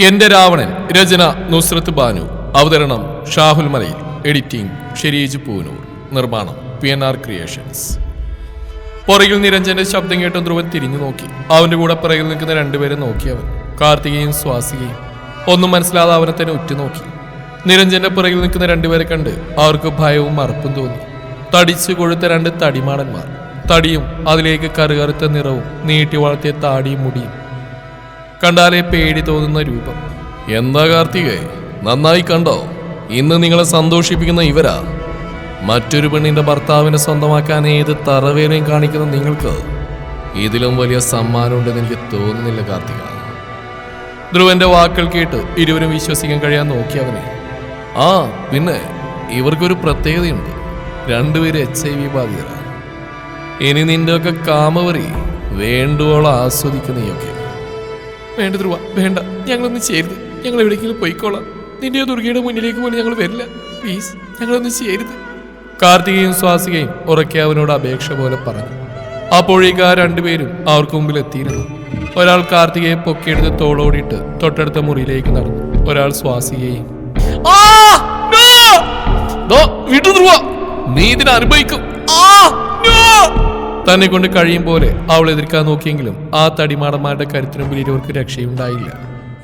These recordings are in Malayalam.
എന്റെ രാവണൻ രചന നുസ്രത്ത് ബാനു. അവതരണം ഷാഹുൽ മലയിൽ. എഡിറ്റിംഗ് ഷെരീജ് പൂനൂർ. നിർമ്മാണം പി എൻ ആർ ക്രിയേഷൻസ്. പുറകിൽ നിരഞ്ജന്റെ ശബ്ദം കേട്ട ധ്രുവൻ തിരിഞ്ഞു നോക്കി. അവന്റെ കൂടെ പുറകിൽ നിൽക്കുന്ന രണ്ടുപേരെ നോക്കി അവൻ. കാർത്തികയും സ്വാസികയും. ഒന്നും മനസ്സിലാതെ അവനെ തന്നെ ഉറ്റുനോക്കി. നിരഞ്ജന്റെ പുറകിൽ നിൽക്കുന്ന രണ്ടുപേരെ കണ്ട് അവർക്ക് ഭയവും മറപ്പും തോന്നി. തടിച്ചു കൊഴുത്ത രണ്ട് തടിമാടന്മാർ. തടിയും അതിലേക്ക് കറുകറുത്ത നിറവും നീട്ടി വളർത്തിയ താടിയും മുടിയും. കണ്ടാലേ പേടി തോന്നുന്ന രൂപം. എന്താ കാർത്തികേ? നന്നായി കണ്ടോ? ഇന്ന് നിങ്ങളെ സന്തോഷിപ്പിക്കുന്ന ഇവരാ. മറ്റൊരു പെണ്ണിന്റെ ഭർത്താവിനെ സ്വന്തമാക്കാൻ ഏത് തറവേനയും കാണിക്കുന്ന നിങ്ങൾക്ക് ഇതിലും വലിയ സമ്മാനമുണ്ടെന്ന് എനിക്ക് തോന്നുന്നില്ല കാർത്തിക. ധ്രുവന്റെ വാക്കുകൾ കേട്ട് ഇരുവരും വിശ്വസിക്കാൻ കഴിയാൻ നോക്കി അവനെ. ആ പിന്നെ ഇവർക്കൊരു പ്രത്യേകതയുണ്ട്. രണ്ടുപേരും എച്ച് ഐ വി ബാധിതരാണ്. ഇനി നിന്റെയൊക്കെ കാമവറി വേണ്ടുവോളം ആസ്വദിക്കുന്ന നീയൊക്കെ. വേണ്ട ധ്രുവ വേണ്ട. ഞങ്ങളൊന്ന് ചെയ്യരുത്. ഞങ്ങൾ എവിടെയെങ്കിലും പോയിക്കോളാം. നിന്റെ ദുർഗയുടെ മുന്നിലേക്ക് പോലും ഞങ്ങൾ വരില്ല. പ്ലീസ് ഞങ്ങളൊന്ന് ചെയ്യരുത്. കാർത്തികയും സ്വാസികയും ഉറക്കെ അവനോട് അപേക്ഷ പോലെ പറഞ്ഞു. അപ്പോഴേക്ക് ആ രണ്ടുപേരും അവർക്ക് മുമ്പിൽ എത്തിയിരുന്നു. ഒരാൾ കാർത്തികയെ പൊക്കിയെടുത്ത് തോളോടിയിട്ട് തൊട്ടടുത്ത മുറിയിലേക്ക് നടന്നു. ഒരാൾ സ്വാസികയും വിട്ടു ധ്രുവ. നീ ഇതിനെ അനുഭവിക്കും. ആ! No! തന്നെ കൊണ്ട് കഴിയും പോലെ അവൾ എതിർക്കാൻ നോക്കിയെങ്കിലും ആ തടിമാടന്മാരുടെ കരുത്തിനു മുമ്പിൽ ഇരുവർക്ക് രക്ഷയുണ്ടായില്ല.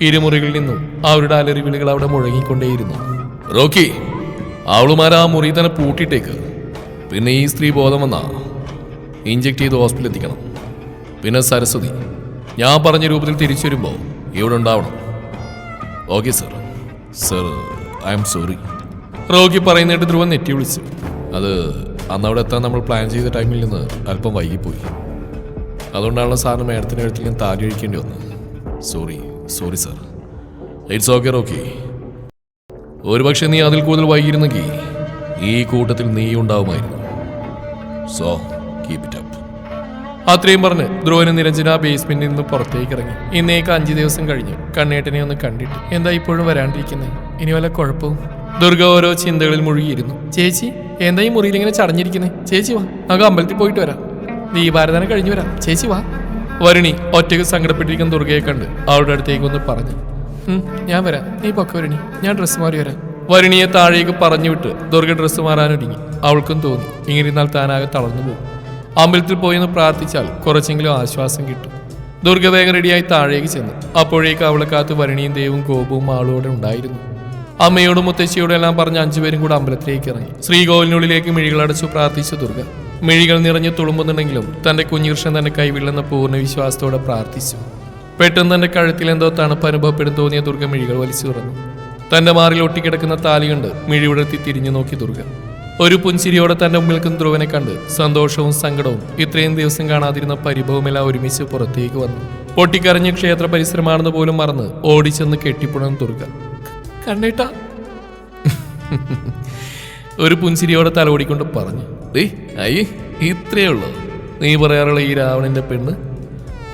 ഇരുമുറികളിൽ നിന്നും അവരുടെ അലറി വിളികൾ അവിടെ മുഴങ്ങിക്കൊണ്ടേയിരുന്നു. റോക്കി അവളുമാർ ആ മുറി തന്നെ പൂട്ടിയിട്ടേക്ക്. പിന്നെ ഈ സ്ത്രീ ബോധം വന്നാ. ഇഞ്ചെക്ട് ചെയ്ത് ഹോസ്പിറ്റലിൽ എത്തിക്കണം. പിന്നെ സരസ്വതി ഞാൻ പറഞ്ഞ രൂപത്തിൽ തിരിച്ചു വരുമ്പോൾ ഇവിടെ ഉണ്ടാവണം. Okay sir sir I'm sorry Rocky പറയുന്നിട്ട് Dhruvan നെറ്റി വിളിച്ചു. അത് അന്ന് അവിടെ എത്താൻ നമ്മൾ പ്ലാൻ ചെയ്ത ടൈമിൽ നിന്ന് അല്പം വൈകിപ്പോയി. അതുകൊണ്ടാണല്ലോ സാറിന് മേഡത്തിന്റെ അടുത്തിൽ ഞാൻ താലി ഒഴിക്കേണ്ടി വന്നത്. Sorry sorry sir it's okay Rocky ഒരുപക്ഷെ നീ അതിൽ കൂടുതൽ വൈകിയിരുന്നെങ്കിൽ ഈ കൂട്ടത്തിൽ നീ ഉണ്ടാവുമായിരുന്നു. സോ കീപ് ഇറ്റ് അപ്പ് അത്രയും പറഞ്ഞ് ധ്രുവന് നിരഞ്ജന ബേസ്മെന്റിൽ നിന്ന് പുറത്തേക്ക് ഇറങ്ങി. ഇന്നേക്ക് അഞ്ചു ദിവസം കഴിഞ്ഞ് കണ്ണേട്ടനെ ഒന്ന് കണ്ടിട്ട് എന്താ ഇപ്പോഴും വരാണ്ടിരിക്കുന്നത് ഇനി വല്ല കുഴപ്പവും? ദുർഗ ഓരോ ചിന്തകളിൽ മുഴുകിയിരുന്നു. ചേച്ചി എന്താ ഈ മുറിയിൽ ഇങ്ങനെ ചടഞ്ഞിരിക്കുന്നത് ചേച്ചി വാ. നമുക്ക് അമ്പലത്തിൽ പോയിട്ട് വരാം. ദീപാരാധന കഴിഞ്ഞു വരാം. ചേച്ചി വാ. വരുണി ഒറ്റയ്ക്ക് സങ്കടപ്പെട്ടിരിക്കുന്ന ദുർഗയെ കണ്ട് അവളുടെ അടുത്തേക്ക് ഒന്ന് പറഞ്ഞു. ഞാൻ വരാം. നീ പൊക്ക വരുണി. ഞാൻ ഡ്രസ്സ് മാറി വരാം. വരുണിയെ താഴേക്ക് പറഞ്ഞു വിട്ട് ദുർഗ ഡ്രസ്സ് മാറാനൊരുങ്ങി അവൾക്കും തോന്നി. ഇങ്ങനെ ഇരുന്നാൽ താനാകെ തളർന്നു പോകും. അമ്പലത്തിൽ പോയി ഒന്ന് പ്രാർത്ഥിച്ചാൽ കുറച്ചെങ്കിലും ആശ്വാസം കിട്ടും. ദുർഗ വേഗം റെഡിയായി താഴേക്ക് ചെന്നു. അപ്പോഴേക്ക് അവളെ കാത്ത് വരുണിയും ദേവും കോപവും ആളോടെ ഉണ്ടായിരുന്നു. അമ്മയോടും മുത്തശ്ശിയോടും എല്ലാം പറഞ്ഞ് അഞ്ചുപേരും കൂടെ അമ്പലത്തിലേക്ക് ഇറങ്ങി. ശ്രീകോവിലിനുള്ളിലേക്ക് മിഴികളടച്ചു പ്രാർത്ഥിച്ചു ദുർഗ മിഴികൾ നിറഞ്ഞു തുളുമ്പുന്നുണ്ടെങ്കിലും തന്റെ കുഞ്ഞികൃഷ്ണൻ തന്നെ കൈവില്ലെന്ന പൂർണ വിശ്വാസത്തോടെ പ്രാർത്ഥിച്ചു. പെട്ടെന്ന് തന്റെ കഴുത്തിൽ എന്തോ തണുപ്പ് അനുഭവപ്പെടും തോന്നിയ ദുർഗ മിഴികൾ വലിച്ചു തുറന്നു. തന്റെ മാറിൽ ഒട്ടിക്കിടക്കുന്ന താലി കണ്ട് മിഴി ഉടർത്തി തിരിഞ്ഞു നോക്കി ദുർഗ ഒരു പുഞ്ചിരിയോടെ തന്റെ മുമ്പിൽ നിൽക്കുന്ന ധ്രുവനെ കണ്ട് സന്തോഷവും സങ്കടവും ഇത്രയും ദിവസം കാണാതിരുന്ന പരിഭവമെല്ലാം ഒരുമിച്ച് പുറത്തേക്ക് വന്നു. പൊട്ടിക്കരഞ്ഞ് ക്ഷേത്ര പരിസരമാണെന്ന് പോലും മറന്ന് ഓടിച്ചെന്ന് കെട്ടിപ്പുണർന്ന് ദുർഗ കണ്ണേട്ട. ഒരു പുൻചിരിയോടെ തലോടിക്കൊണ്ട് പറഞ്ഞു ഏയ് അയ്യേ ഇത്രയേ ഉള്ളൂ. നീ പറയാറുള്ള ഈ രാവണന്റെ പെണ്ണ്?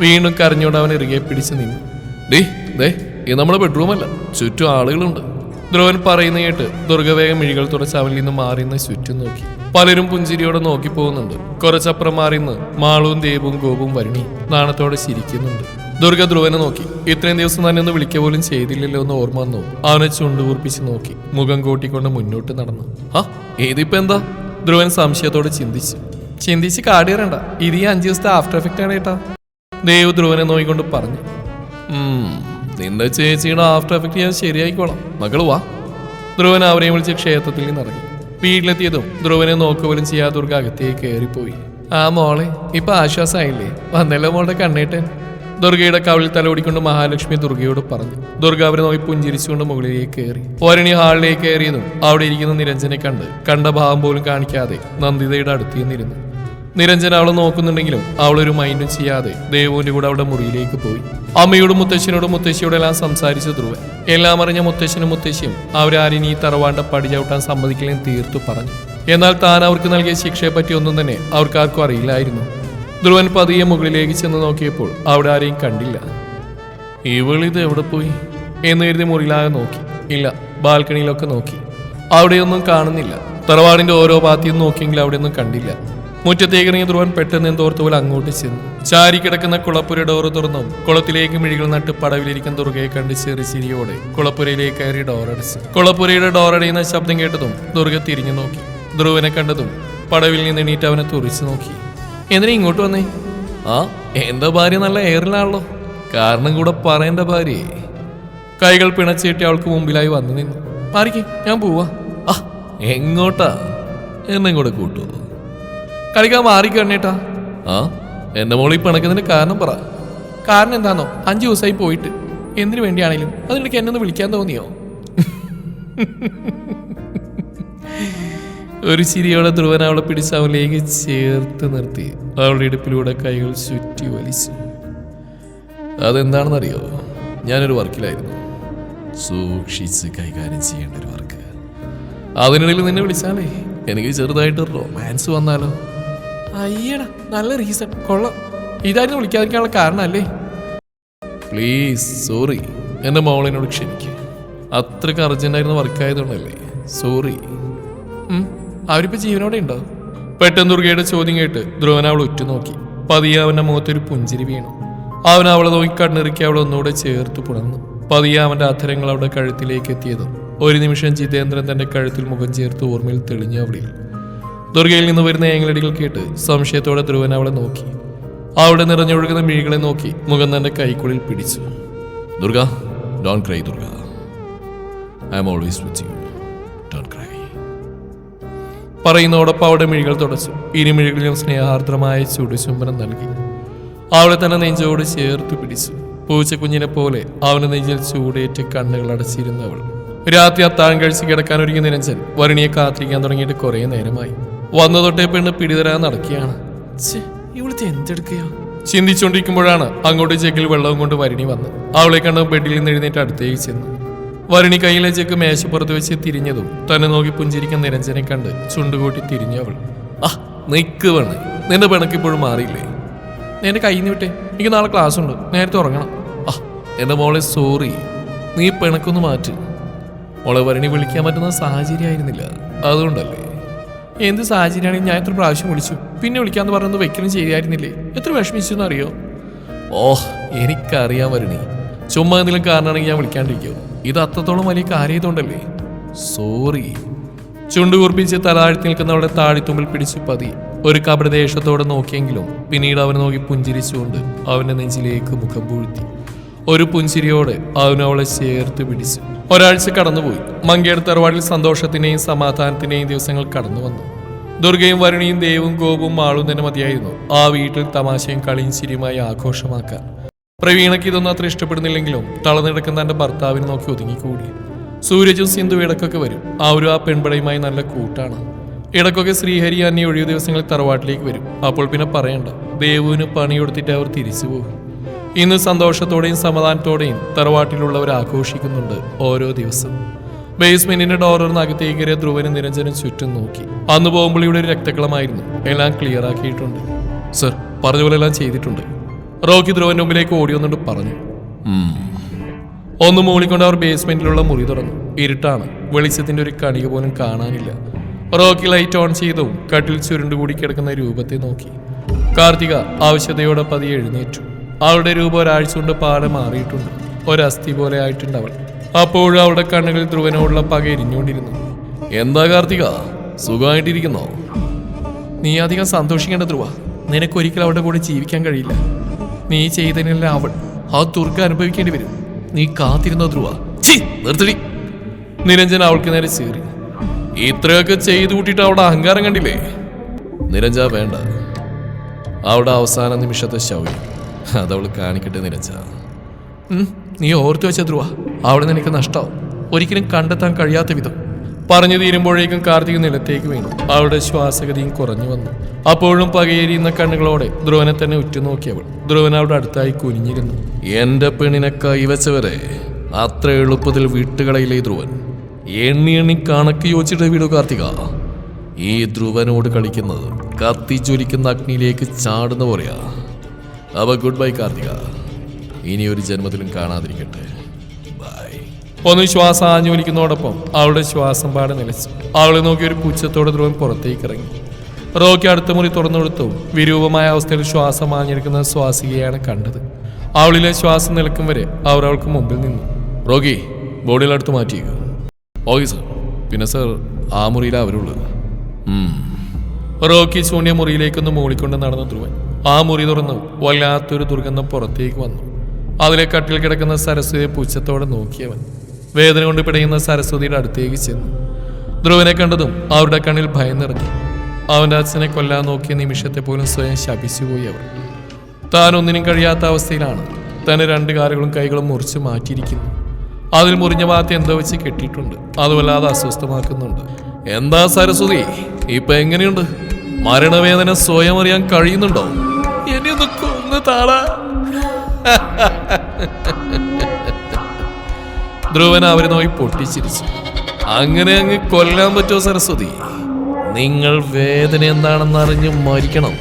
വീണ്ടും കരഞ്ഞോണ്ട് അവൻ ഇറുകെ പിടിച്ച് നിന്നു. ഡേ ദേ ഇത് നമ്മുടെ ബെഡ്റൂമല്ല ചുറ്റും ആളുകളുണ്ട്. ധ്രുവൻ പറയുന്ന കേട്ട് ദുർഗവേഗം മിഴികൾ തുടച്ച് അവനിൽ നിന്ന് മാറിയെന്ന് ചുറ്റും നോക്കി. പലരും പുഞ്ചിരിയോടെ നോക്കി പോകുന്നുണ്ട്. കുറച്ചപ്പുറം മാറിന്ന് മാളവും ദേവും ഗോപും വരുണി നാണത്തോടെ ചിരിക്കുന്നുണ്ട്. ദുർഗ ധ്രുവനെ നോക്കി. ഇത്രയും ദിവസം തന്നെ ഒന്ന് വിളിക്കുക പോലും ചെയ്തില്ലല്ലോ എന്ന് ഓർമ്മ വന്നു. അവനെ ചുണ്ടുകൂർപ്പിച്ച് നോക്കി. മുഖം കൂട്ടിക്കൊണ്ട് മുന്നോട്ട് നടന്നു. ആ ഇതിപ്പോ എന്താ? ധ്രുവൻ സംശയത്തോട് ചിന്തിച്ചു. ചിന്തിച്ച് കാടിയറണ്ട ഇത് ഈ അഞ്ചു ദിവസത്തെ ആഫ്റ്റർ എഫക്റ്റ് ആണ് കേട്ടാ. ദേവ് ധ്രുവനെ നോക്കിക്കൊണ്ട് പറഞ്ഞു. "ഉം, നിന്റെ ചേച്ചിയുടെ ആഫ്റ്റർ എഫക്റ്റ് ഞാൻ ശരിയായിക്കോളാം. മകൾ വാ. ധ്രുവൻ അവരെയും വിളിച്ച് ക്ഷേത്രത്തിൽ നിന്ന് ഇറങ്ങി. വീട്ടിലെത്തിയതും ധ്രുവനെ നോക്കുപോലും ചെയ്യാതെ ദുർഗ അകത്തേക്ക് കയറിപ്പോയി. ആ മോളെ ഇപ്പൊ ആശ്വാസമായില്ലേ? വന്നല്ലോ മോളുടെ കണ്ണേട്ടൻ. ദുർഗയുടെ കവിളിൽ തലോടിക്കൊണ്ട് മഹാലക്ഷ്മി ദുർഗയോട് പറഞ്ഞു ദുർഗ അവരെ നോക്കി പുഞ്ചിരിച്ചുകൊണ്ട് മുകളിലേക്ക് കയറി. ഓരണി ഹാളിലേക്ക് കയറിയതും അവിടെ ഇരിക്കുന്ന നിരഞ്ജനെ കണ്ട് കണ്ട ഭാവം പോലും കാണിക്കാതെ നന്ദിതയുടെ അടുത്ത് നിന്നിരുന്നു നിരഞ്ജൻ അവളെ നോക്കുന്നുണ്ടെങ്കിലും അവളൊരു മൈൻഡും ചെയ്യാതെ ദേവുവിന്റെ കൂടെ അവിടെ മുറിയിലേക്ക് പോയി. അമ്മയോടും മുത്തശ്ശനോടും മുത്തശ്ശിയോടും എല്ലാം സംസാരിച്ചു ധ്രുവൻ എല്ലാം അറിഞ്ഞ മുത്തശ്ശനും മുത്തശ്ശിയും അവരാരും ഈ തറവാണ്ട പടി ചവിട്ടാൻ സമ്മതിക്കില്ലെന്ന് തീർത്തു പറഞ്ഞു. എന്നാൽ താൻ അവർക്ക് നൽകിയ ശിക്ഷയെ പറ്റി ഒന്നും തന്നെ അവർക്കാർക്കും അറിയില്ലായിരുന്നു. ധ്രുവൻ പതിയെ മുകളിലേക്ക് ചെന്ന് നോക്കിയപ്പോൾ അവിടെ ആരെയും കണ്ടില്ല. ഇവളിത് എവിടെ പോയി? എന്ന് കരുതി മുറിയിലാകെ നോക്കി. ഇല്ല ബാൽക്കണിയിലൊക്കെ നോക്കി. അവിടെയൊന്നും കാണുന്നില്ല. തറവാടിന്റെ ഓരോ പാത്തിയും നോക്കിയെങ്കിലും അവിടെയൊന്നും കണ്ടില്ല. മുറ്റത്തേക്ക് ഇറങ്ങിയ ധ്രുവൻ പെട്ടെന്ന് എന്തോർത്ത് പോലെ അങ്ങോട്ട് ചെന്നു. ചാരി കിടക്കുന്ന കുളപ്പുര ഡോറ് തുറന്നു കുളത്തിലേക്ക് മിഴികൾ നട്ട് പടവിലിരിക്കുന്ന ദുർഗയെ കണ്ട് ചെറു ചിരിയോടെ കുളപ്പുരയിലേക്ക് കയറി ഡോറടച്ചു. കുളപ്പുരയുടെ ഡോറടയുന്ന ശബ്ദം കേട്ടതും ദുർഗ തിരിഞ്ഞു നോക്കി. ധ്രുവനെ കണ്ടതും പടവിൽ നിന്ന് എണീറ്റ് അവനെ തുറിച്ചു നോക്കി. എന്തിനാ ഇങ്ങോട്ട് വന്നേ? ആ എന്താ ഭാര്യ നല്ല എയറിലാണല്ലോ കാരണം കൂടെ പറയേണ്ട ഭാര്യ. കൈകൾ പിണച്ചേട്ടി അവൾക്ക് മുമ്പിലായി വന്നു നിന്നു. മാറിക്ക് ഞാൻ പോവാ. ആ എങ്ങോട്ടാ? എന്നെ കൂടെ കൂട്ടു. കളിക്കാൻ മാറിക്കണ്ണേട്ടാ ആ എന്റെ മോളി പിണക്കുന്നതിന് കാരണം പറ. കാരണം എന്താണോ അഞ്ചു ദിവസമായി പോയിട്ട്. എന്തിനു വേണ്ടിയാണെങ്കിലും അതിനിടയ്ക്ക് എന്നെ ഒന്ന് വിളിക്കാൻ തോന്നിയോ? ഒരു ചിരിയോടെ ധ്രുവൻ അവളെ പിടിച്ച് അവളിലേക്ക് ചേർത്ത് നിർത്തി. അവളുടെ ഇടുപ്പിലൂടെ കൈകൾ ചുറ്റി വലിച്ചു. അതെന്താണെന്നറിയോ? ഞാനൊരു വർക്കിലായിരുന്നു. സൂക്ഷിച്ച് കൈകാര്യം ചെയ്യേണ്ട ഒരു വർക്ക്. അതിനിടയിൽ നിന്നെ വിളിച്ചാലേ എനിക്ക് ചെറുതായിട്ട് റൊമാൻസ് വന്നാലോ? അയ്യടാ നല്ല റീസൺ കൊള്ളാം. ഇതായിരുന്നു വിളിക്കാതിരിക്കാനുള്ള കാരണമല്ലേ? പ്ലീസ് സോറി എന്റെ മോളിനോട് ക്ഷമിക്കുക അത്രയ്ക്ക് അർജന്റായിരുന്ന വർക്കായതുകൊണ്ടല്ലേ സോറി അവരിപ്പോ ജീവനോടെ ഉണ്ടോ? പെട്ടെന്ന് ദുർഗയുടെ ചോദ്യം കേട്ട് ധ്രുവൻ അവൾ ഉറ്റുനോക്കി. പതിയെ അവന്റെ മുഖത്തൊരു പുഞ്ചിരി വീണു. അവൻ അവളെ നോക്കി കണ്ണിറുക്കി അവളെ ഒന്നുകൂടെ ചേർത്ത് പുണർന്നു. പതിയെ അവന്റെ അധരങ്ങൾ അവളുടെ കഴുത്തിലേക്ക് എത്തിയതും. ഒരു നിമിഷം ജിതേന്ദ്രൻ തന്റെ കഴുത്തിൽ മുഖം ചേർത്ത് ഓർമ്മയിൽ തെളിഞ്ഞു അവളിൽ ദുർഗയിൽ നിന്ന് വരുന്ന ഏങ്ങലടികൾ കേട്ട് സംശയത്തോടെ ധ്രുവൻ അവളെ നോക്കി. അവളുടെ നിറഞ്ഞൊഴുകുന്ന മിഴികളെ നോക്കി മുഖം തന്റെ കൈക്കുള്ളിൽ പിടിച്ചു. Durga don't cry Durga. I am always with you പറയുന്നതോടൊപ്പം അവളുടെ മിഴികൾ തുടച്ചു. ഇരുമിഴികളിലും സ്നേഹാർദ്രമായ ചുടുചുംബനം നൽകി. അവളെ തന്നെ നെഞ്ചോട് ചേർത്ത് പിടിച്ചു. പൂച്ചക്കുഞ്ഞിനെ പോലെ അവന് നെഞ്ചിൽ ചൂടേറ്റ് കണ്ണുകൾ അടച്ചിരുന്നവൾ. രാത്രി അത്താഴം കഴിച്ച് കിടക്കാൻ ഒരുങ്ങി നിരഞ്ജൻ വരുണിയെ കാത്തിരിക്കാൻ തുടങ്ങിയിട്ട് കുറെ നേരമായി. വന്നു തൊട്ടേ പെണ്ണ് പിടിതരാൻ നടക്കുകയാണ്. ഇവിടുത്തെ എന്തെടുക്കുക ചിന്തിച്ചുകൊണ്ടിരിക്കുമ്പോഴാണ് അങ്ങോട്ട് ചെക്കിൽ വെള്ളവും കൊണ്ട് വരുണി വന്ന് അവളെ കണ്ട് ബെഡിൽ നിന്ന് എഴുന്നേറ്റ് അടുത്തേക്ക് ചെന്നു. വരുണി കയ്യിലെ ചെക്ക് മേശപ്പുറത്ത് വെച്ച് തിരിഞ്ഞതും തന്നെ നോക്കി പുഞ്ചിരിക്കുന്ന നിരഞ്ജനെ കണ്ട് ചുണ്ടുകൂട്ടി തിരിഞ്ഞു അവൾ. ആ നിക്ക് വേണ് നിന്റെ പിണക്കിപ്പോഴും മാറിയില്ലേ? നിന്റെ കയ്യിൽ നിന്ന് വിട്ടേ. എനിക്ക് നാളെ ക്ലാസ് ഉണ്ട്. നേരത്തെ ഉറങ്ങണം. ആ എന്റെ മോളെ സോറി നീ പിണക്കൊന്ന് മാറ്റ്. മോളെ വരണി വിളിക്കാൻ പറ്റുന്ന സാഹചര്യമായിരുന്നില്ല അതുകൊണ്ടല്ലേ. എന്ത് സാഹചര്യമാണെങ്കിൽ ഞാൻ എത്ര പ്രാവശ്യം വിളിച്ചു. പിന്നെ വിളിക്കാന്ന് പറഞ്ഞത് വെക്കലും ചെയ്യായിരുന്നില്ലേ? എത്ര വിഷമിച്ചു എന്നറിയോ ഓഹ് എനിക്കറിയാൻ വരണി. ചുമ്മാ എന്തെങ്കിലും കാരണമാണെങ്കിൽ ഞാൻ വിളിക്കാണ്ടിരിക്കോ. ഇത് അത്രത്തോളം വലിയ കാര്യമായതുകൊണ്ടല്ലേ? സോറി ചുണ്ടുകുറിപ്പിച്ച് തലാഴ്ത്തി നിൽക്കുന്നവളുടെ താഴിത്തുമ്പിൽ പിടിച്ച് പതി. ഒരു കപടദേശത്തോടെ നോക്കിയെങ്കിലും പിന്നീട് അവനെ നോക്കി പുഞ്ചിരിച്ചുകൊണ്ട് അവന്റെ നെഞ്ചിലേക്ക് മുഖം പൂഴ്ത്തി. ഒരു പുഞ്ചിരിയോടെ അവൻ അവളെ ചേർത്ത് പിടിച്ചു. ഒരാഴ്ച കടന്നുപോയി. മങ്കയുടെ തറവാടിൽ സന്തോഷത്തിന്റെയും സമാധാനത്തിന്റെയും ദിവസങ്ങൾ കടന്നു വന്നു. ദുർഗയും വരുണിയും ദേവും ഗോപും മാളും തന്നെ മതിയായിരുന്നു. ആ വീട്ടിൽ തമാശയും കളിയും ചിരിയുമായി ആഘോഷമാക്കാൻ. പ്രവീണയ്ക്ക് ഇതൊന്നും അത്ര ഇഷ്ടപ്പെടുന്നില്ലെങ്കിലും തളർന്നിടക്കുന്ന തന്റെ ഭർത്താവിനെ നോക്കി ഒതുങ്ങിക്കൂടി. സൂരജും സിന്ധു ഇടക്കൊക്കെ വരും. ആ ഒരു ആ പെൺപടയുമായി നല്ല കൂട്ടാണ്. ഇടക്കൊക്കെ ശ്രീഹരി അന്യ ഒഴിവ് ദിവസങ്ങളിൽ തറവാട്ടിലേക്ക് വരും. അപ്പോൾ പിന്നെ പറയണ്ട. ദേവുവിന് പണിയെടുത്തിട്ട് അവർ തിരിച്ചു പോകും. ഇന്ന് സന്തോഷത്തോടെയും സമാധാനത്തോടെയും തറവാട്ടിലുള്ളവർ ആഘോഷിക്കുന്നുണ്ട് ഓരോ ദിവസം. ബേസ്മെന്റിന്റെ ഡോറിന് അകത്തേക്ക് ധ്രുവനും നിരഞ്ജനും ചുറ്റും നോക്കി. അന്ന് പോകുമ്പോൾ ഇവിടെ ഒരു രക്തക്കളമായിരുന്നു. എല്ലാം ക്ലിയർ ആക്കിയിട്ടുണ്ട്. സർ പറഞ്ഞ പോലെ എല്ലാം ചെയ്തിട്ടുണ്ട്. റോക്കി ധ്രുവന്റെ മുമ്പിലേക്ക് ഓടി വന്നിട്ട് പറഞ്ഞു. ഒന്ന് മൂളിക്കൊണ്ട് അവർ ബേസ്മെന്റിലുള്ള മുറി തുറന്നു. ഇരുട്ടാണ്. വെളിച്ചത്തിന്റെ ഒരു കണിക പോലും കാണാനില്ല. റോക്കി ലൈറ്റ് ഓൺ ചെയ്തും കട്ടിൽ ചുരുണ്ടുകൂടി കിടക്കുന്ന രൂപത്തെ നോക്കി. കാർത്തിക ആവശ്യതയോടെ പതിയെ എഴുന്നേറ്റു. അവളുടെ രൂപം ഒരാഴ്ച കൊണ്ട് പാടെ മാറിയിട്ടുണ്ട്. ഒരസ്ഥി പോലെ ആയിട്ടുണ്ട് അവൾ. അപ്പോഴും അവളുടെ കണ്ണുകളിൽ ധ്രുവനോടുള്ള പക എരിഞ്ഞുകൊണ്ടിരുന്നു. എന്താ കാർത്തിക? സുഖമായിട്ടിരിക്കുന്നോ? നീ അധികം സന്തോഷിക്കേണ്ട ധ്രുവ. നിനക്കൊരിക്കലും അവളുടെ കൂടെ ജീവിക്കാൻ കഴിയില്ല. നീ ചെയ്തതിനെല്ലാം അവൾ ആ ദുർഗ അനുഭവിക്കേണ്ടി വരും. നീ കാത്തിരുന്ന ധ്രുവ? നിർത്തടി. നിരഞ്ജൻ അവൾക്ക് നേരെ ചേറി ഇത്രയൊക്കെ ചെയ്തു കൂട്ടിയിട്ട് അവിടെ അഹങ്കാരം കണ്ടില്ലേ? നിരഞ്ജ വേണ്ട. അവിടെ അവസാന നിമിഷത്തെ ശൗര്യം. അതവൾ കാണിക്കട്ടെ നിരഞ്ജ. നീ ഓർത്തു വെച്ച ധ്രുവ. അവിടെ നിനക്ക് നഷ്ടാവും. ഒരിക്കലും കണ്ടെത്താൻ കഴിയാത്ത വിധം. പറഞ്ഞു തീരുമ്പോഴേക്കും കാർത്തിക നിലത്തേക്ക് വീണു. അവളുടെ ശ്വാസഗതിയും കുറഞ്ഞു വന്നു. അപ്പോഴും പകയേരിയുന്ന കണ്ണുകളോടെ ധ്രുവനെ തന്നെ ഉറ്റുനോക്കിയവൾ. ധ്രുവൻ അവളുടെ അടുത്തായി കുനിഞ്ഞിരുന്നു. എന്റെ പെണ്ണിനെ കൈവച്ചവരെ അത്ര എളുപ്പത്തിൽ വിട്ടുകളയിലെ ധ്രുവൻ? എണ്ണി എണ്ണി കണക്ക് യോജിച്ചിട്ട് വിടു കാർത്തിക. ഈ ധ്രുവനോട് കളിക്കുന്നത് കത്തിജ്വലിക്കുന്ന അഗ്നിയിലേക്ക് ചാടുന്ന പോലെയാ. അവ ഗുഡ് ബൈ കാർത്തിക. ഇനി ഒരു ജന്മത്തിലും കാണാതിരിക്കട്ടെ. ബൈ. ഒന്ന് ശ്വാസം ആഞ്ഞു വലിക്കുന്നതോടൊപ്പം അവളുടെ ശ്വാസം പാടെ നിലച്ചു. അവളെ നോക്കി ഒരു പുച്ഛത്തോടെ ധ്രുവൻ പുറത്തേക്ക് ഇറങ്ങി. റോക്കി അടുത്ത മുറി തുറന്നു കൊടുത്തു വിരൂപമായ അവസ്ഥയിൽ ശ്വാസം ആഞ്ഞെടുക്കുന്ന ശ്വാസികയാണ് കണ്ടത്. അവളിലെ ശ്വാസം നിലക്കും വരെ അവർ അവൾക്ക് മുമ്പിൽ നിന്നു. റോഗി ബോഡിയിൽ അടുത്ത് മാറ്റിയേക്ക്. Okay sir. പിന്നെ സർ ആ മുറിയിൽ അവരുള്ളത്. റോക്കി ചൂണ്ടിയ മുറിയിലേക്കൊന്ന് മൂളിക്കൊണ്ട് നടന്നു ധ്രുവൻ. ആ മുറി തുറന്നു വല്ലാത്തൊരു ദുർഗന്ധം പുറത്തേക്ക് വന്നു. അതിലെ കട്ടിൽ കിടക്കുന്ന സരസ്വതിയെ പുച്ഛത്തോടെ നോക്കിയവൻ. വേദന കൊണ്ട് പിടയുന്ന സരസ്വതിയുടെ അടുത്തേക്ക് ചെന്നു. ധ്രുവനെ കണ്ടതും അവരുടെ കണ്ണിൽ ഭയം നിറഞ്ഞു. അവന്റെ അച്ഛനെ കൊല്ലാൻ നോക്കിയ നിമിഷത്തെ പോലും സ്വയം ശപിച്ചുപോയി അവർ. താൻ ഒന്നിനും കഴിയാത്ത അവസ്ഥയിലാണ് തന്നെ രണ്ട് കാലുകളും കൈകളും മുറിച്ച് മാറ്റിയിരിക്കുന്നു. അതിൽ മുറിഞ്ഞ ഭാഗത്ത് എന്തോ വെച്ച് കെട്ടിയിട്ടുണ്ട്. അതുവല്ലാതെ അസ്വസ്ഥമാക്കുന്നുണ്ട്. എന്താ സരസ്വതി? ഇപ്പൊ എങ്ങനെയുണ്ട്? മരണവേദന സ്വയം അറിയാൻ കഴിയുന്നുണ്ടോ? എന്നെ ഒന്ന് കൊന്ന് ധ്രുവൻ അവരെ നോക്കി പൊട്ടിച്ചിരിച്ചു. അങ്ങനെ അങ്ങ് കൊല്ലാൻ പറ്റുമോ സരസ്വതി? നിങ്ങൾ വേദന എന്താണെന്ന് അറിഞ്ഞ് മരിക്കണം.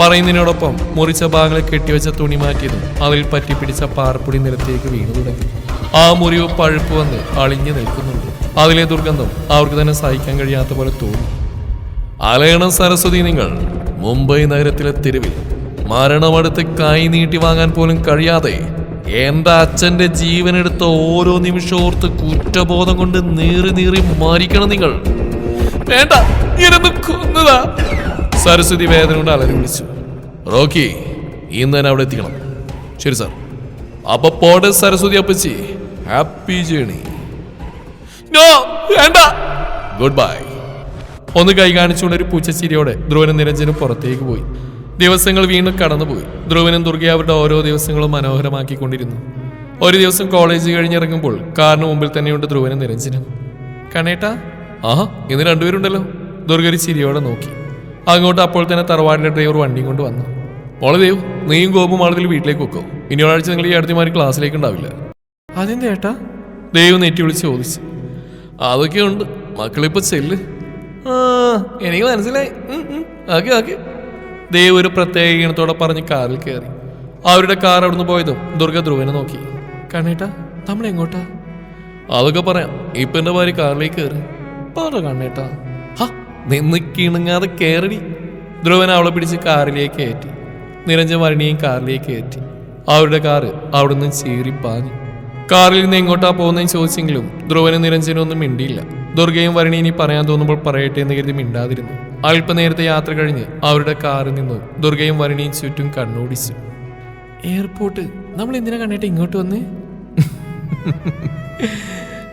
പറയുന്നതിനോടൊപ്പം മുറിച്ച ഭാഗങ്ങളെ കെട്ടിവെച്ച തുണി മാറ്റിയതും അതിൽ പറ്റിപ്പിടിച്ച പാർപ്പൊടി നിലത്തേക്ക് വീണു തുടങ്ങി. ആ മുറിവ് പഴുപ്പ് വന്ന് അളിഞ്ഞു നിൽക്കുന്നുണ്ട്. അതിലെ ദുർഗന്ധം അവർക്ക് തന്നെ സഹിക്കാൻ കഴിയാത്ത പോലെ തോന്നി. അലയണം സരസ്വതി നിങ്ങൾ മുംബൈ നഗരത്തിലെ തെരുവിൽ. മരണമടുത്ത് കൈ നീട്ടി വാങ്ങാൻ പോലും കഴിയാതെ എന്റെ അച്ഛന്റെ ജീവനെടുത്ത ഓരോ നിമിഷം ഓർത്ത് കുറ്റബോധം കൊണ്ട് നീറി നീറി മരിക്കണം നിങ്ങൾ? വേണ്ട കൊന്നതാ. സരസ്വതി വേദന കൊണ്ട് അലറി വിളിച്ചു. റോക്കി ഇന്ന് തന്നെ അവിടെ എത്തിക്കണം. ശരി സാർ. അപ്പൊ പോടെ സരസ്വതി അപ്പച്ചി. ഹാപ്പി ജേണി വേണ്ട. ഗുഡ് ബൈ ഒന്ന് കൈ കാണിച്ചുകൊണ്ട് ഒരു പൂച്ചച്ചിരിയോടെ ധ്രുവനും നിരഞ്ജനും പുറത്തേക്ക് പോയി. ദിവസങ്ങൾ വീണ്ടും കടന്നുപോയി. ധ്രുവനും ദുർഗ അവരുടെ ഓരോ ദിവസങ്ങളും മനോഹരമാക്കിക്കൊണ്ടിരുന്നു. ഒരു ദിവസം കോളേജ് കഴിഞ്ഞിറങ്ങുമ്പോൾ കാറിന് മുമ്പിൽ തന്നെയുണ്ട് ധ്രുവനും നിരഞ്ജനും. കണേട്ടാ ആഹാ ഇന്ന് രണ്ടുപേരുണ്ടല്ലോ. ദുർഗ ഒരു ചിരിയോടെ നോക്കി. അങ്ങോട്ട് അപ്പോൾ തന്നെ തറവാടിന്റെ ഡ്രൈവർ വണ്ടിയും കൊണ്ട് വന്നു. മോളെ ദേവ് നീയും ഗോപും ആളുകൾ വീട്ടിലേക്ക് വെക്കോ. ഇനി ഒരാഴ്ച നിങ്ങൾ ഈ അടുത്തമാരി ക്ലാസ്സിലേക്ക് ഉണ്ടാവില്ല. അതെന്താ ഏട്ടാ? ദൈവം നെറ്റി വിളിച്ച് ചോദിച്ചു. അതൊക്കെ ഉണ്ട് മക്കളിപ്പോ ചെല്ല്. എനിക്ക് മനസ്സിലായി. ഓക്കെ ഓക്കെ ദേവ് ഒരു പ്രത്യേക ഈണത്തോടെ പറഞ്ഞ് കാറിൽ കയറി അവരുടെ കാർ അവിടുന്ന് പോയതും ദുർഗ ധ്രുവനെ നോക്കി. കണ്ണേട്ടാ നമ്മൾ എങ്ങോട്ടാ? അതൊക്കെ പറയാം. ഇപ്പൊ എന്റെ ഭാര്യ കാറിലേക്ക് കയറി പറ കണ്ണേട്ടാ. ഹാ നിന്ന് കിണുങ്ങാതെ കയറി ധ്രുവൻ അവളെ പിടിച്ച് കാറിലേക്ക് കയറ്റി. നിരഞ്ജൻ വരണിയും കാറിലേക്ക് കയറ്റി. അവരുടെ കാറ് അവിടുന്ന് ചീറി പാഞ്ഞു കാറിൽ നിന്ന് എങ്ങോട്ടാ പോകുന്നതെന്ന് ചോദിച്ചെങ്കിലും ധ്രുവനും നിരഞ്ജനും ഒന്നും മിണ്ടിയില്ല. ദുർഗയും വരണി ഇനി പറയാൻ തോന്നുമ്പോൾ പറയട്ടെ എന്ന് കരുതി മിണ്ടാതിരുന്നു. അല്പനേരത്തെ യാത്ര കഴിഞ്ഞ് അവരുടെ കാറിൽ നിന്നു ദുർഗയും വരണിയും ചുറ്റും കണ്ണോടിച്ചു. എയർപോർട്ട് നമ്മൾ എന്തിനാ കണ്ടിട്ട് ഇങ്ങോട്ട് വന്ന്?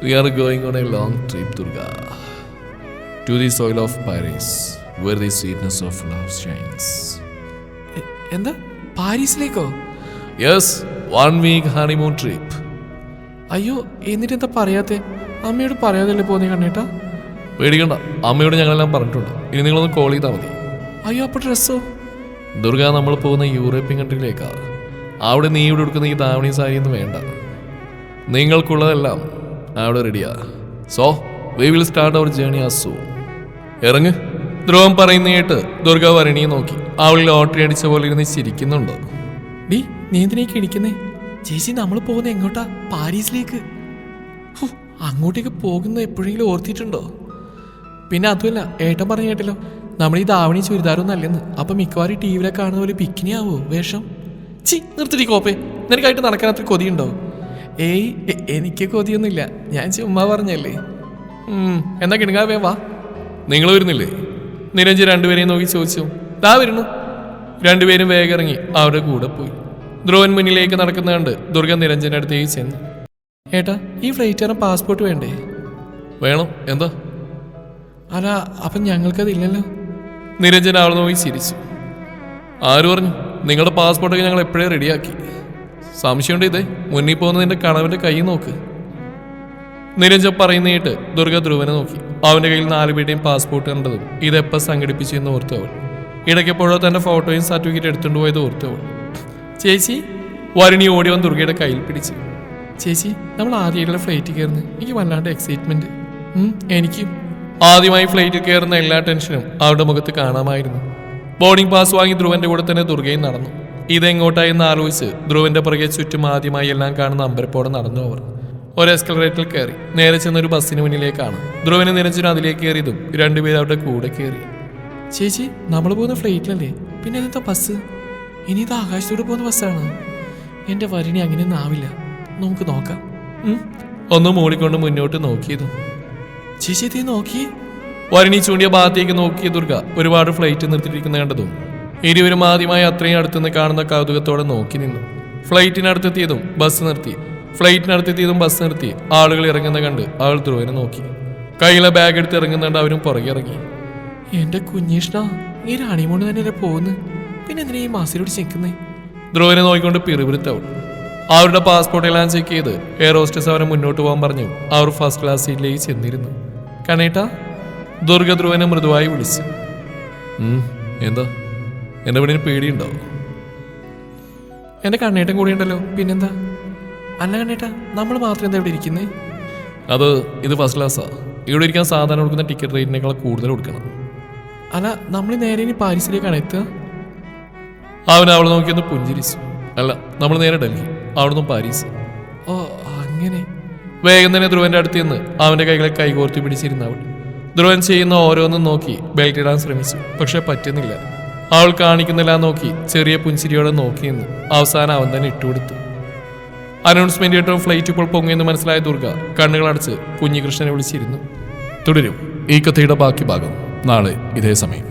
We are going on a long trip Durga to the soil of Paris where the sweetness of love shines എന്താ? പാരീസിലേക്കോ? Yes one week honeymoon trip അയ്യോ എന്നിട്ട് എന്താ പറയാത്തെ? അമ്മയോട് പറയാതല്ലേ പോന്നേ കണ്ണേട്ടാ? പേടിക്കണ്ട. അമ്മയോട് ഞങ്ങളെല്ലാം പറഞ്ഞിട്ടുണ്ട്. ഇനി നിങ്ങളൊന്ന് കോൾ ചെയ്താൽ മതി. അയ്യോ അപ്പോൾ ഡ്രസ്സോ ദുർഗ നമ്മൾ പോകുന്ന യൂറോപ്യൻ കൺട്രിയിലേക്കാ അവിടെ നീ ഇവിടെ എടുക്കുന്ന ഈ ദാവണി സാരി ഒന്നും വേണ്ട. നിങ്ങൾക്കുള്ളതെല്ലാം അവിടെ റെഡിയാ so we will start our journey ആ സൂ ഇറങ്ങ്. ധ്രുവം പറയുന്ന കേട്ട് ദുർഗ വരണിയെ നോക്കി. അവൾ ലോട്ടറി അടിച്ച പോലെ ഇരുന്ന് ചിരിക്കുന്നുണ്ടോ. ഡി നീ എന്തിനേക്ക് ഇടിക്കുന്നേ ചേച്ചി നമ്മൾ പോകുന്ന എങ്ങോട്ടാ? പാരീസിലേക്ക്. അങ്ങോട്ടേക്ക് പോകുന്ന എപ്പോഴെങ്കിലും ഓർത്തിട്ടുണ്ടോ? പിന്നെ അതുമല്ല ഏട്ടൻ പറഞ്ഞു കേട്ടല്ലോ നമ്മൾ ഈ ദാവണി ചുരിദാറൊന്നും അല്ലെന്ന്. അപ്പം മിക്കവാറും ടി വിയിലെ കാണുന്ന പോലെ പിക്നി ആവോ വേഷം? ചി നിർത്തിടി കോപ്പേ. നിനക്കായിട്ട് നടക്കാൻ അത്ര കൊതിയുണ്ടോ? ഏയ് എനിക്ക് കൊതിയൊന്നുമില്ല. ഞാൻ ചുമ്മാ പറഞ്ഞല്ലേ. എന്നാ എന്നാ കിണുങ്ങാവേ വാ നിങ്ങൾ വരുന്നില്ലേ? നിരഞ്ജ് രണ്ടുപേരെയും നോക്കി ചോദിച്ചു. ദാ വരുന്നു. രണ്ടുപേരും വേഗം ഇറങ്ങി അവരുടെ കൂടെ പോയി. ധ്രുവൻ മുന്നിലേക്ക് നടക്കുന്ന ദുർഗ നിരഞ്ജന്റെ അടുത്തേക്ക് ചെന്നു. ഏട്ടാ ഈ ഫ്ലൈറ്റ് പാസ്പോർട്ട് വേണ്ടേ? വേണം. എന്താ? അല്ല അപ്പം ഞങ്ങൾക്കതില്ലല്ലോ. നിരഞ്ജൻ അവളെ നോക്കി ചിരിച്ചു. ആര് പറഞ്ഞു? നിങ്ങളുടെ പാസ്പോർട്ടൊക്കെ ഞങ്ങൾ എപ്പോഴേ റെഡിയാക്കി? സംശയമുണ്ട് ഇതേ? മുന്നിൽ പോകുന്ന നിന്റെ കണവന്റെ കൈ നോക്ക്. നിരഞ്ജൻ പറയുന്നേട്ട് ദുർഗ ധ്രുവനെ നോക്കി. അവന്റെ കയ്യിൽ നാല് പേരുടെയും പാസ്പോർട്ട് കണ്ടതും ഇതെപ്പോൾ സംഘടിപ്പിച്ചു എന്ന് ഓർത്തവൾ അവൾ. ഇടയ്ക്കെപ്പോഴോ തന്റെ ഫോട്ടോയും സർട്ടിഫിക്കറ്റ് എടുത്തുകൊണ്ട് പോയത് ഓർത്തു അവൾ. ചേച്ചി വരുണി ഓടി വന്ന് ദുർഗയുടെ കയ്യിൽ പിടിച്ചു. ചേച്ചി നമ്മൾ ആദ്യമായിട്ടുള്ള ഫ്ലൈറ്റിൽ കയറുന്നു എനിക്ക് വല്ലാണ്ട് എക്സൈറ്റ്മെന്റ് എനിക്ക്. ആദ്യമായി ഫ്ലൈറ്റിൽ കയറുന്ന എല്ലാ ടെൻഷനും അവരുടെ മുഖത്ത് കാണാമായിരുന്നു. ബോർഡിംഗ് പാസ് വാങ്ങി ധ്രുവന്റെ കൂടെ തന്നെ ദുർഗയും നടന്നു. ഇതെങ്ങോട്ടായെന്ന് ആലോചിച്ച് ധ്രുവന്റെ പുറകെ ചുറ്റും ആദ്യമായി എല്ലാം കാണുന്ന അമ്പരപ്പോടെ നടന്നു അവർ. ഒരു എസ്കലറേറ്ററിൽ കയറി. നേരെ ചെന്ന ഒരു ബസ്സിന് മുന്നിലേക്കാണ്. ധ്രുവന് നിരഞ്ജനും അതിലേക്ക് കയറിയതും രണ്ടുപേരും അവരുടെ കൂടെ കയറി. ചേച്ചി നമ്മൾ പോകുന്ന ഫ്ലൈറ്റിലല്ലേ പിന്നെ ബസ് ഇനി ഇത് ആകാശത്തോട് പോകുന്ന ബസ്സാണ് എന്റെ വരിണി അങ്ങനെയൊന്നും ആവില്ല. നമുക്ക് നോക്കാം. ഒന്ന് മൂടിക്കൊണ്ട് മുന്നോട്ട് നോക്കിയതും ചേച്ചി നോക്കി. വരണി ചൂണ്ടിയ ഭാഗത്തേക്ക് നോക്കിയ ദുർഗ. ഒരുപാട് ഫ്ലൈറ്റ് നിർത്തിയിരിക്കുന്ന കണ്ടതും? ഇരുവരും ആദ്യമായി അത്രയും അടുത്തുനിന്ന് കാണുന്ന കൗതുകത്തോടെ നോക്കി നിന്നു. ഫ്ലൈറ്റിനടുത്തെത്തിയതും ബസ് നിർത്തി. ഫ്ലൈറ്റിനടുത്തെത്തിയതും ബസ് നിർത്തി. ആളുകൾ ഇറങ്ങുന്ന കണ്ട് അവൾ ധ്രുവനെ നോക്കി. കയ്യിലെ ബാഗ് എടുത്ത് ഇറങ്ങുന്നുണ്ട് അവരും പുറകെ ഇറങ്ങി. എന്റെ കുഞ്ഞീഷ്ണ ഈ റാണിമോണ്ട് തന്നെ പോകുന്നു പിന്നെ എന്തിനാ ഈ മാസിലോട് ചെക്കുന്നേ ധ്രുവനെ നോക്കിക്കൊണ്ട് പിറുപിറുത്തവൾ അവരുടെ പാസ്പോർട്ട് എല്ലാം ചെക്ക് ചെയ്ത് എയർ ഹോസ്റ്റസ് അവരെ മുന്നോട്ട് പോകാൻ പറഞ്ഞു. അവർ ഫസ്റ്റ് ക്ലാസ് സീറ്റിലേക്ക് ചെന്നിരുന്നു. കണേട്ട ദുർഗധ്രുവനെ മൃദുവായി വിളിച്ചു. എന്താ? എന്റെ പണിന് പേടിയുണ്ടോ? എന്റെ കണ്ണേട്ടൻ കൂടി ഉണ്ടല്ലോ പിന്നെന്താ? അല്ല കണ്ണേട്ട നമ്മൾ മാത്രം എന്താ ഇവിടെ ഇരിക്കുന്നേ? അത് ഇത് ഫസ്റ്റ് ക്ലാസ്സാ ഇവിടെ ഇരിക്കാൻ സാധാരണ കൊടുക്കുന്ന ടിക്കറ്റ് റേറ്റിനേക്കാൾ കൂടുതൽ കൊടുക്കണം. അല്ല നമ്മൾ നേരെ ഇനി പാരീസിലേക്കാണ് എത്തുക? അവൻ അവളെ നോക്കിയൊന്ന് പുഞ്ചിരിച്ചു. അല്ല നമ്മൾ നേരെ ഡൽഹി. അവിടുന്ന് പാരീസ്. ഓ അങ്ങനെ. വേഗം തന്നെ ധ്രുവന്റെ അടുത്ത് നിന്ന് അവന്റെ കൈകളെ കൈകോർത്തി പിടിച്ചിരുന്ന അവൾ. ധ്രുവൻ ചെയ്യുന്ന ഓരോന്നും നോക്കി ബെൽറ്റ് ഇടാൻ ശ്രമിച്ചു പക്ഷെ പറ്റുന്നില്ല. അവൾ കാണിക്കുന്നില്ല നോക്കി ചെറിയ പുഞ്ചിരിയോടെ നോക്കി നിന്ന് അവസാനം അവൻ തന്നെ ഇട്ടുകൊടുത്തു അനൗൺസ്മെന്റ് കേട്ടോ ഫ്ലൈറ്റ് ഇപ്പോൾ പൊങ്ങിയെന്ന് മനസ്സിലായ ദുർഗ കണ്ണുകളടച്ച് കുഞ്ഞികൃഷ്ണനെ വിളിച്ചിരുന്നു. തുടരും. ഈ കഥയുടെ ബാക്കി ഭാഗം നാളെ ഇതേ സമയം.